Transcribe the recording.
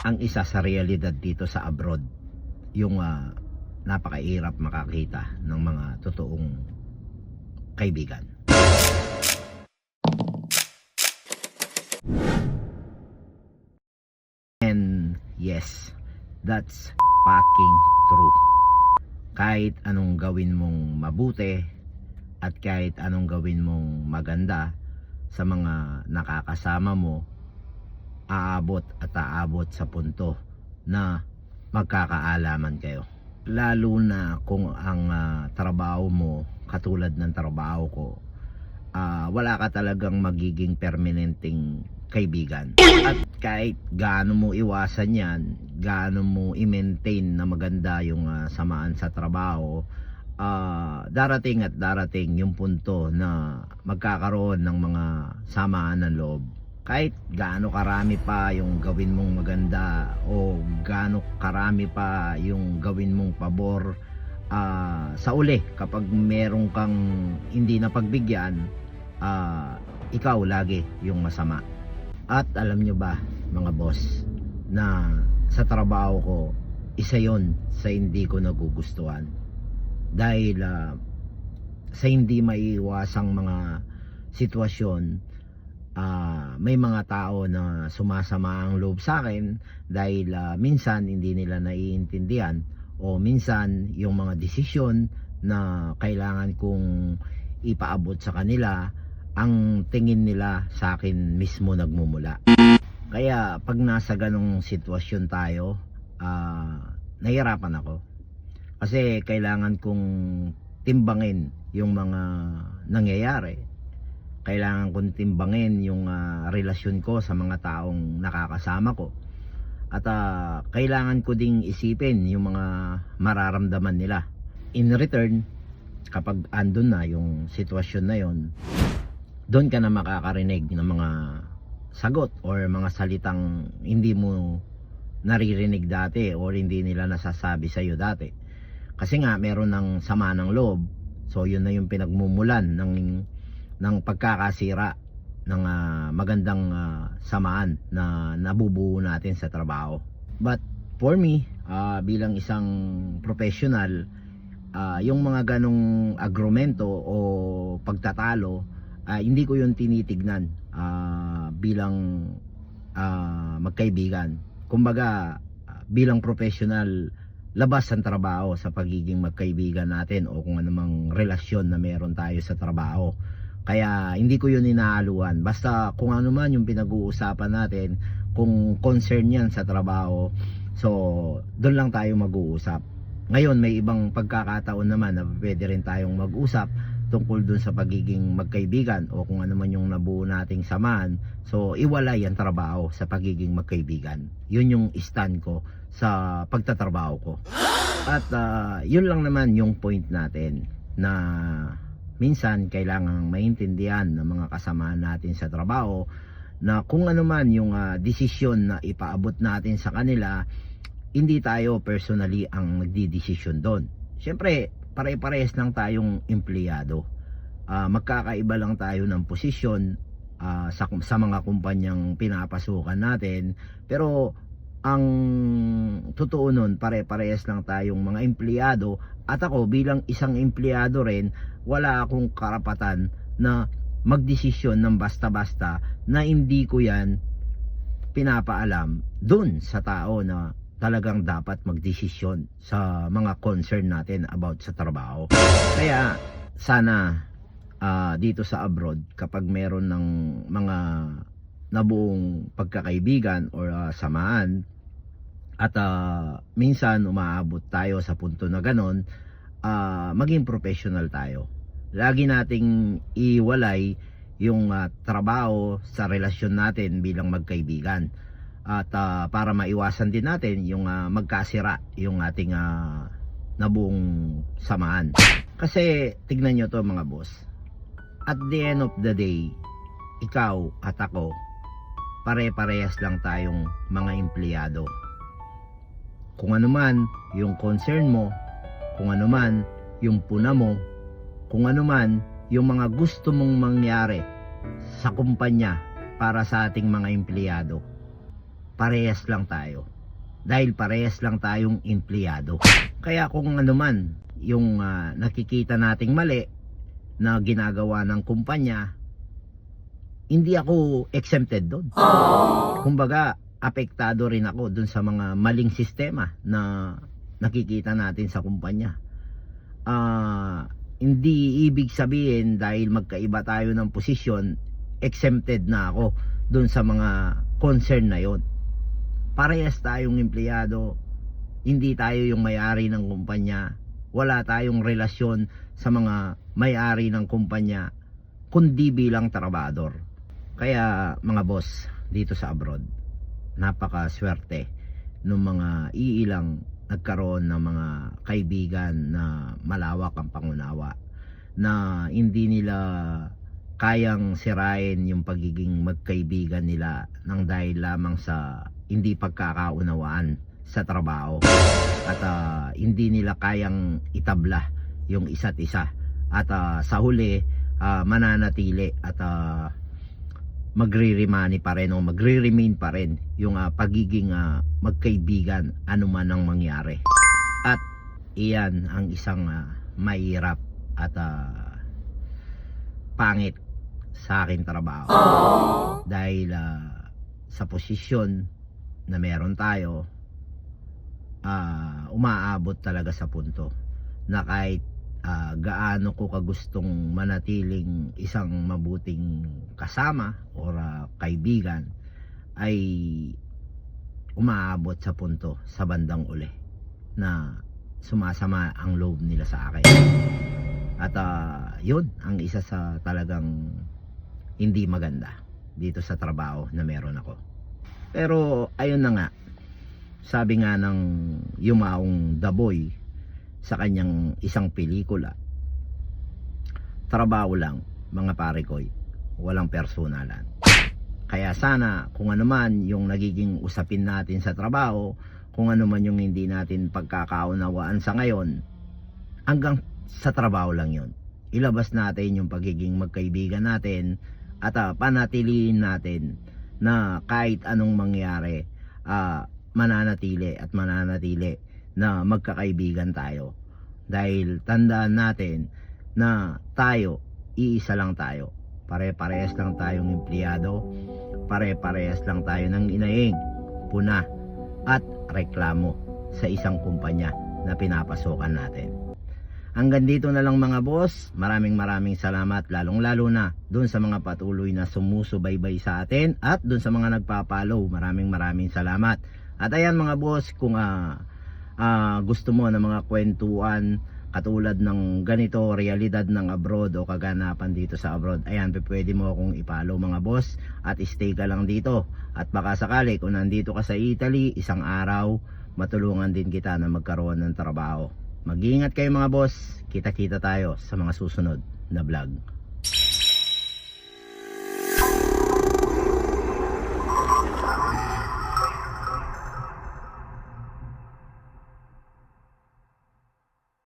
ang isa sa realidad dito sa abroad yung ah, napakahirap makakita ng mga totoong kaibigan. And yes, that's fucking true. Kahit anong gawin mong mabuti at kahit anong gawin mong maganda sa mga nakakasama mo, aabot at aabot sa punto na magkakaalaman kayo. Lalo na kung ang ah, trabaho mo katulad ng trabaho ko, ah, wala ka talagang magiging permanenteng kaibigan. At kahit gaano mo iwasan yan, gaano mo i-maintain na maganda yung ah, samaan sa trabaho, ah, darating at darating yung punto na magkakaroon ng mga samaan ng loob. Kahit gaano karami pa yung gawin mong maganda o gaano karami pa yung gawin mong pabor, ah, sa uli kapag meron kang hindi napagbigyan, ah, ikaw lagi yung masama. At alam nyo ba mga boss na sa trabaho ko isa yon sa hindi ko nagugustuhan dahil ah, sa hindi maiiwasang mga sitwasyon ah, may mga tao na sumasama ang loob sa akin dahil ah, minsan hindi nila naiintindihan o minsan yung mga desisyon na kailangan kong ipaabot sa kanila ang tingin nila sa akin mismo nagmumula. Kaya pag nasa ganong sitwasyon tayo, ah, nahirapan ako. Kasi kailangan kong timbangin yung mga nangyayari. Kailangan kong timbangin yung ah, relasyon ko sa mga taong nakakasama ko. At ah, kailangan ko ding isipin yung mga mararamdaman nila. In return, kapag andun na yung sitwasyon na yon, doon ka na makakarinig ng mga sagot or mga salitang hindi mo naririnig dati or hindi nila nasasabi sa iyo dati. Kasi nga meron ng sama ng loob. So yun na yung pinagmumulan ng ng pagkakasira ng ah, magandang ah, samaan na nabubuo natin sa trabaho. But for me, ah, bilang isang professional, ah, yung mga ganong agrumento o pagtatalo, ah, hindi ko yun tinitignan ah, bilang ah, magkaibigan. Kumbaga, bilang professional, labas ang trabaho sa pagiging magkaibigan natin o kung anumang relasyon na meron tayo sa trabaho. Kaya hindi ko yun inaaluan. Basta kung ano man yung pinag-uusapan natin, kung concern yan sa trabaho, so doon lang tayo mag-uusap. Ngayon may ibang pagkakataon naman na pwede rin tayong mag-usap tungkol dun sa pagiging magkaibigan o kung ano man yung nabuo nating samahan. So iwalay ang trabaho sa pagiging magkaibigan. Yun yung stand ko sa pagtatrabaho ko. At ah, yun lang naman yung point natin na minsan kailangang maintindihan ng mga kasamahan natin sa trabaho na kung ano man yung ah, desisyon na ipaabot natin sa kanila, hindi tayo personally ang nagdidesisyon doon. Siyempre, pare-parehas lang tayong empleyado. Ah, magkakaiba lang tayo ng posisyon ah, sa, sa mga kumpanyang pinapasukan natin. Pero ang totoo nun, pare-parehas lang tayong mga empleyado at ako bilang isang empleyado rin, wala akong karapatan na magdesisyon ng basta-basta na hindi ko yan pinapaalam dun sa tao na talagang dapat magdesisyon sa mga concern natin about sa trabaho. Kaya sana ah, dito sa abroad kapag meron ng mga nabuong pagkakaibigan or ah, samaan. At ah, minsan umaabot tayo sa punto na ganon ah, maging professional tayo. Lagi nating iwalay yung ah, trabaho sa relasyon natin bilang magkaibigan. At ah, para maiwasan din natin yung ah, magkasira yung ating ah, nabuong samaan. Kasi tignan nyo to mga boss. At the end of the day ikaw at ako pare-parehas lang tayong mga empleyado kung ano man yung concern mo kung ano man yung puna mo kung ano man yung mga gusto mong mangyari sa kumpanya para sa ating mga empleyado parehas lang tayo. Dahil parehas lang tayong empleyado. Kaya kung ano man yung ah, nakikita nating mali na ginagawa ng kumpanya, hindi ako exempted doon. Kumbaga, apektado rin ako dun sa mga maling sistema na nakikita natin sa kumpanya. Ah, hindi ibig sabihin dahil magkaiba tayo ng posisyon, exempted na ako dun sa mga concern na yon. Parehas tayong empleyado, hindi tayo yung may-ari ng kumpanya, wala tayong relasyon sa mga may-ari ng kumpanya, kundi bilang trabador. Kaya mga boss dito sa abroad, napakaswerte ng mga iilang nagkaroon ng mga kaibigan na malawak ang pangunawa na hindi nila kayang sirain yung pagiging magkaibigan nila nang dahil lamang sa hindi pagkakaunawaan sa trabaho. At ah, hindi nila kayang itabla yung isa't isa. At ah, sa huli ah, mananatili at ah, magre-remani pa rin o magre-remain pa rin yung ah, pagiging ah, magkaibigan anuman ang mangyari. At iyan ang isang ah, mahirap at ah, pangit sa akin trabaho. Dahil ah, sa posisyon na meron tayo, ah, umaabot talaga sa punto na kahit ah, gaano ko kagustong manatiling isang mabuting kasama or ah, kaibigan ay umaabot sa punto sa bandang uli na sumasama ang loob nila sa akin. At ah, yun ang isa sa talagang hindi maganda dito sa trabaho na meron ako. Pero ayun na nga, sabi nga ng yumaong The Boy sa kanyang isang pelikula, trabaho lang mga pare ko'y, walang personalan. Kaya sana kung ano man yung nagiging usapin natin sa trabaho, kung ano man yung hindi natin pagkakaunawaan sa ngayon, hanggang sa trabaho lang yon. Ilabas natin yung pagiging magkaibigan natin at ah, panatiliin natin na kahit anong mangyari, ah, mananatili at mananatili na magkakaibigan tayo. Dahil tandaan natin na tayo, iisa lang tayo. Pare-parehas lang tayong empleyado, pare-parehas lang tayo ng inaing, puna, at reklamo sa isang kumpanya na pinapasokan natin. Hanggang dito na lang mga boss. Maraming maraming salamat lalong lalo na doon sa mga patuloy na sumusubaybay sa atin at doon sa mga nagpapalaw. Maraming maraming salamat. At ayan mga boss, kung ah, ah, gusto mo ng mga kwentuhan katulad ng ganito, realidad ng abroad o kaganapan dito sa abroad, ayan, pwede mo akong ipalo mga boss at stay ka lang dito. At baka sakali, kung nandito ka sa Italy, isang araw, matulungan din kita na magkaroon ng trabaho. Mag-iingat kayo mga boss. Kita-kita tayo sa mga susunod na vlog.